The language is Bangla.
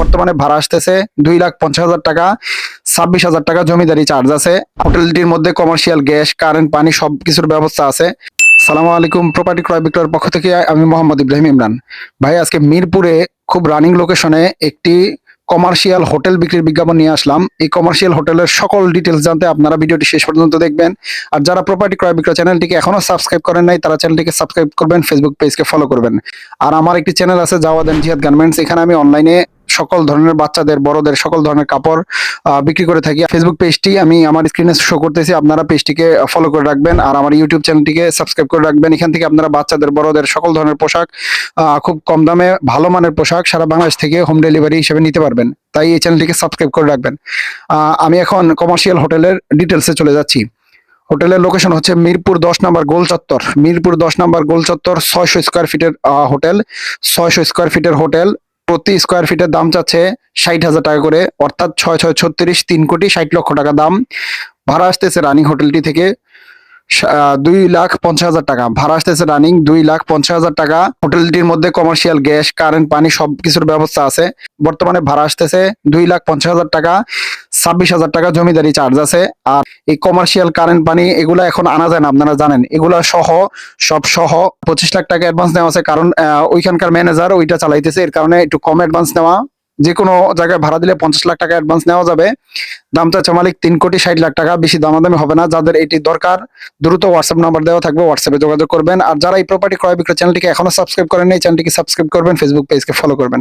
বর্তমানে ভাড়া আসতেছে দুই লাখ পঞ্চাশ হাজার টাকা, ছাব্বিশ হাজার টাকা জমিদারি চার্জ আছে। হোটেলটির মধ্যে কমার্শিয়াল গ্যাস কারেন্ট পানি সব কিছুর ব্যবস্থা আছে। সালামু আলাইকুম প্রপার্টি ক্রয় বিক্রয়ের পক্ষ থেকে আমি মোহাম্মদ ইব্রাহিম ইমরান। ভাই, আজকে মিরপুরে খুব রানিং লোকেশনে একটি কমার্শিয়াল হোটেল বিক্রির বিজ্ঞাপন নিয়ে আসলাম। এই কমার্শিয়াল হোটেলের সকল ডিটেলস জানতে আপনারা ভিডিওটি শেষ পর্যন্ত দেখবেন। আর যারা প্রপার্টি ক্রয় বিক্রয় চ্যানেলটিকে এখনও সাবস্ক্রাইব করেন নাই, তারা চ্যানেলটিকে সাবস্ক্রাইব করবেন ফেসবুক পেজকে ফলো করবেন। আর আমার একটি চ্যানেল আছে, জাওয়াদ জিহাদ গার্মেন্টস এখানে আমি অনলাইনে সকল ধরনের বাচ্চাদের, বড়দের সকল ধরনের কাপড় বিক্রি করে থাকি। ফেসবুক পেজটি আমি আমার স্ক্রিনে শো করতেছি, আপনারা পেজটিকে ফলো করে রাখবেন। আর আমার ইউটিউব চ্যানেলটিকে সাবস্ক্রাইব করে রাখবেন। এখান থেকে আপনারা বাচ্চাদের, বড়দের সকল ধরনের পোশাক খুব কম দামে ভালো মানের পোশাক সারা বাংলাদেশ থেকে হোম ডেলিভারি হিসেবে নিতে পারবেন। তাই এই চ্যানেলটিকে সাবস্ক্রাইব করে রাখবেন। আমি এখন কমার্শিয়াল হোটেলের ডিটেলসে চলে যাচ্ছি। হোটেলের লোকেশন হচ্ছে মিরপুর দশ নম্বর গোল চত্বর। মিরপুর দশ নম্বর গোল চত্বর ছয়শো স্কোয়ার ফিটের হোটেল ছয়শো স্কোয়ার ফিটের হোটেল প্রতি স্কোয়ার ফিটের দাম চাচ্ছে ষাট হাজার টাকা করে, অর্থাৎ ছয় ছয় ছত্রিশ তিন কোটি ষাট লক্ষ টাকা দাম। ভাড়া আসতেছে রানিং হোটেলটি থেকে দুই লাখ পঞ্চাশ হাজার টাকা। ভাড়া আসতেছে রানিং দুই লাখ পঞ্চাশ হাজার টাকা। হোটেলটির মধ্যে কমার্শিয়াল গ্যাস কারেন্ট পানি সব কিছুর ব্যবস্থা আছে। বর্তমানে ভাড়া আসতেছে দুই লাখ পঞ্চাশ হাজার টাকা, ছাব্বিশ হাজার টাকা জমিদারি চার্জ আছে। আর এই কমার্শিয়াল কারেন্ট পানি এগুলা এখন আনা যায় না, আপনারা জানেন। এগুলা সহ, সব সহ পঁচিশ লাখ টাকা অ্যাডভান্স নেওয়া আছে। কারণ ওইখানকার ম্যানেজার ওইটা চালাইতেছে। এর কারণে একটু কম অ্যাডভান্স নেওয়া যে কোনো জায়গায় ভাড়া দিলে পঞ্চাশ লাখ টাকা অ্যাডভান্স নেওয়া যাবে। দাম চাচ্ছে মালিক তিন কোটি ষাট লাখ টাকা। বেশি দামাদামি হবে না। যাদের এটি দরকার, দ্রুত হোয়াটসঅ্যাপ নাম্বার দেওয়া থাকবে হোয়াটসঅ্যাপে যোগাযোগ করবেন। আর যারা এই প্রপার্টি ক্রয় বিক্রয় চ্যানেলটিকে এখনও সাবস্ক্রাইব করেন এই চ্যানেলটিকে সাবস্ক্রাইব করবেন ফেসবুক পেজকে ফলো করবেন।